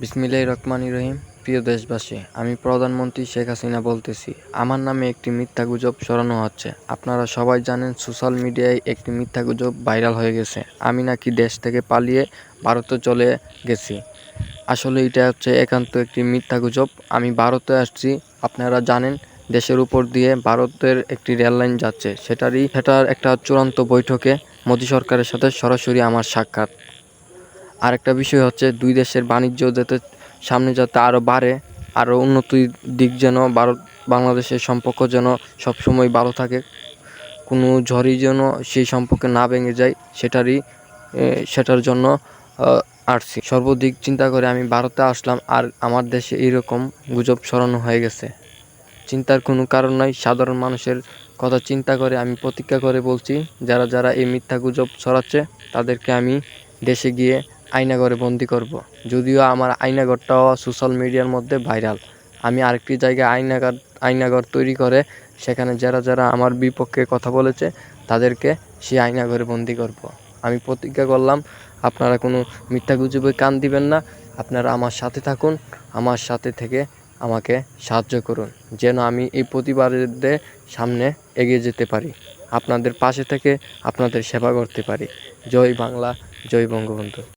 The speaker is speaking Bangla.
বিসমিল্লাহ রহমান রহিম। প্রিয় দেশবাসী, আমি প্রধানমন্ত্রী শেখ হাসিনা বলতেছি, আমার নামে একটি মিথ্যা গুজব সরানো হচ্ছে। আপনারা সবাই জানেন সোশ্যাল মিডিয়ায় একটি মিথ্যা গুজব ভাইরাল হয়ে গেছে। আমি নাকি দেশ থেকে পালিয়ে ভারতে চলে গেছি। আসলে এটা হচ্ছে একান্ত একটি মিথ্যা গুজব। আমি ভারতে আসছি, আপনারা জানেন, দেশের উপর দিয়ে ভারতের একটি রেললাইন যাচ্ছে। সেটারই, সেটার একটা চূড়ান্ত বৈঠকে মোদী সরকারের সাথে সরাসরি আমার সাক্ষাৎ। আরেকটা বিষয় হচ্ছে দুই দেশের বাণিজ্য যাতে সামনে যাতে আরও বাড়ে আরও উন্নতির দিক যেন ভারত, বাংলাদেশের সম্পর্ক যেন সবসময় ভালো থাকে, কোনো ঝড়ই যেন সেই সম্পর্কে না ভেঙে যায়, সেটারই সেটার জন্য আসছি। সর্বদিক চিন্তা করে আমি ভারতে আসলাম আর আমার দেশে এইরকম গুজব ছড়ানো হয়ে গেছে। চিন্তার কোনো কারণ নাই, সাধারণ মানুষের কথা চিন্তা করে আমি প্রতিজ্ঞা করে বলছি, যারা যারা এই মিথ্যা গুজব ছড়াচ্ছে, তাদেরকে আমি দেশে গিয়ে আয়নাঘরে বন্দি করব। যদিও আমার আয়নাঘরটাও সোশ্যাল মিডিয়ার মধ্যে ভাইরাল আমি আরেকটি জায়গায় আয়নাঘর আয়নাঘর তৈরি করে সেখানে যারা যারা আমার বিপক্ষে কথা বলেছে, তাদেরকে সেই আয়নাঘরে বন্দি করব। আমি প্রতিজ্ঞা করলাম, আপনারা কোনো মিথ্যা গুজবে কান দিবেন না। আপনারা আমার সাথে থাকুন, আমার সাথে থেকে আমাকে সাহায্য করুন, যেন আমি এই প্রতিবাদের সামনে এগিয়ে যেতে পারি। আপনাদের পাশে থেকে আপনাদের সেবা করতে পারি। জয় বাংলা, জয় বঙ্গবন্ধু।